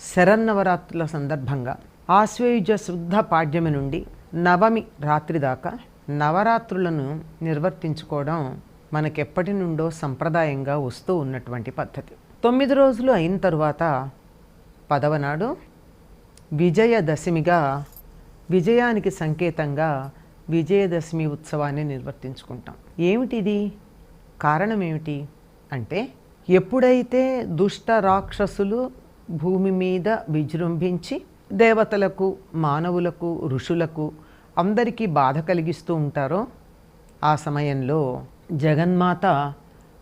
శరన్నవరాత్రుల సందర్భంగా ఆశ్వయుజ శుద్ధ పాడ్యమి నుండి నవమి రాత్రి దాకా నవరాత్రులను నిర్వర్తించుకోవడం మనకెప్పటి నుండో సంప్రదాయంగా వస్తూ ఉన్నటువంటి పద్ధతి. తొమ్మిది రోజులు అయిన తరువాత పదవనాడు విజయదశమిగా విజయానికి సంకేతంగా విజయదశమి ఉత్సవాన్ని నిర్వర్తించుకుంటాం. ఏమిటిది? కారణం ఏమిటి? అంటే ఎప్పుడైతే దుష్ట రాక్షసులు భూమి మీద విజృంభించి దేవతలకు మానవులకు ఋషులకు అందరికీ బాధ కలిగిస్తూ ఉంటారో ఆ సమయంలో జగన్మాత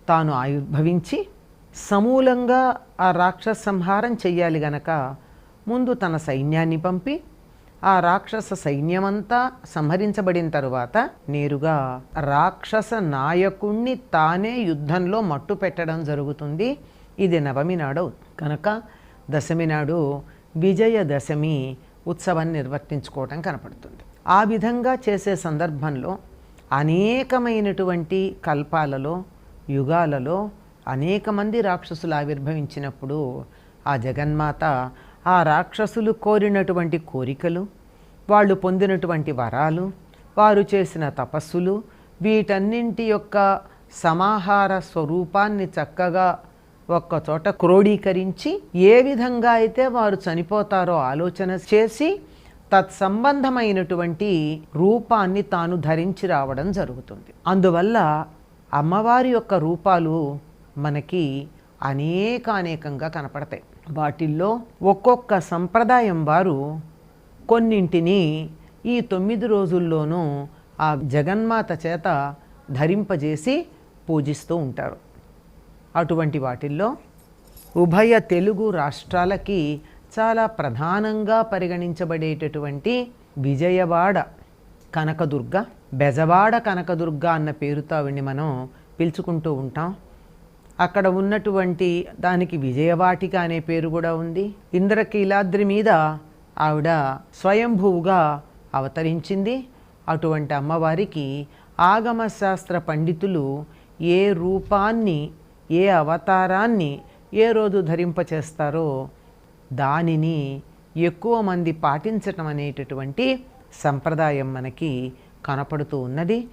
తాను ఆవిర్భవించి సమూలంగా ఆ రాక్షస సంహారం చెయ్యాలి గనక ముందు తన సైన్యాన్ని పంపి ఆ రాక్షస సైన్యమంతా సంహరించబడిన తరువాత నేరుగా రాక్షస నాయకుణ్ణి తానే యుద్ధంలో మట్టు పెట్టడం జరుగుతుంది. ఇది నవమి నాడవు కనుక దశమి నాడు విజయదశమి ఉత్సవాన్ని నిర్వర్తించుకోవటం కనపడుతుంది. ఆ విధంగా చేసే సందర్భంలో అనేకమైనటువంటి కల్పాలలో యుగాలలో అనేక మంది రాక్షసులు ఆవిర్భవించినప్పుడు ఆ జగన్మాత ఆ రాక్షసులు కోరినటువంటి కోరికలు వాళ్ళు పొందినటువంటి వరాలు వారు చేసిన తపస్సులు వీటన్నింటి యొక్క సమాహార స్వరూపాన్ని చక్కగా ఒక్కచోట క్రోడీకరించి ఏ విధంగా అయితే వారు చనిపోతారో ఆలోచన చేసి తత్సంబంధమైనటువంటి రూపాన్ని తాను ధరించి రావడం జరుగుతుంది. అందువల్ల అమ్మవారి యొక్క రూపాలు మనకి అనేకానేకంగా కనపడతాయి. వాటిల్లో ఒక్కొక్క సంప్రదాయం వారు కొన్నింటిని ఈ తొమ్మిది రోజుల్లోనూ ఆ జగన్మాత చేత ధరింపజేసి పూజిస్తూ ఉంటారు. అటువంటి వాటిల్లో ఉభయ తెలుగు రాష్ట్రాలకి చాలా ప్రధానంగా పరిగణించబడేటటువంటి విజయవాడ కనకదుర్గ బెజవాడ కనకదుర్గ అన్న పేరుతో ఆవిడ్ని మనం పిలుచుకుంటూ ఉంటాం. అక్కడ ఉన్నటువంటి దానికి విజయవాటిక అనే పేరు కూడా ఉంది. ఇంద్రకీలాద్రి మీద ఆవిడ స్వయంభూగా అవతరించింది. అటువంటి అమ్మవారికి ఆగమశాస్త్ర పండితులు ఏ రూపాన్ని ఏ అవతారాన్ని ఏ రోజు ధరింపచేస్తారో దానిని ఎక్కువ మంది పాటించటం అనేటటువంటి సంప్రదాయం మనకి కనపడుతూ ఉన్నది.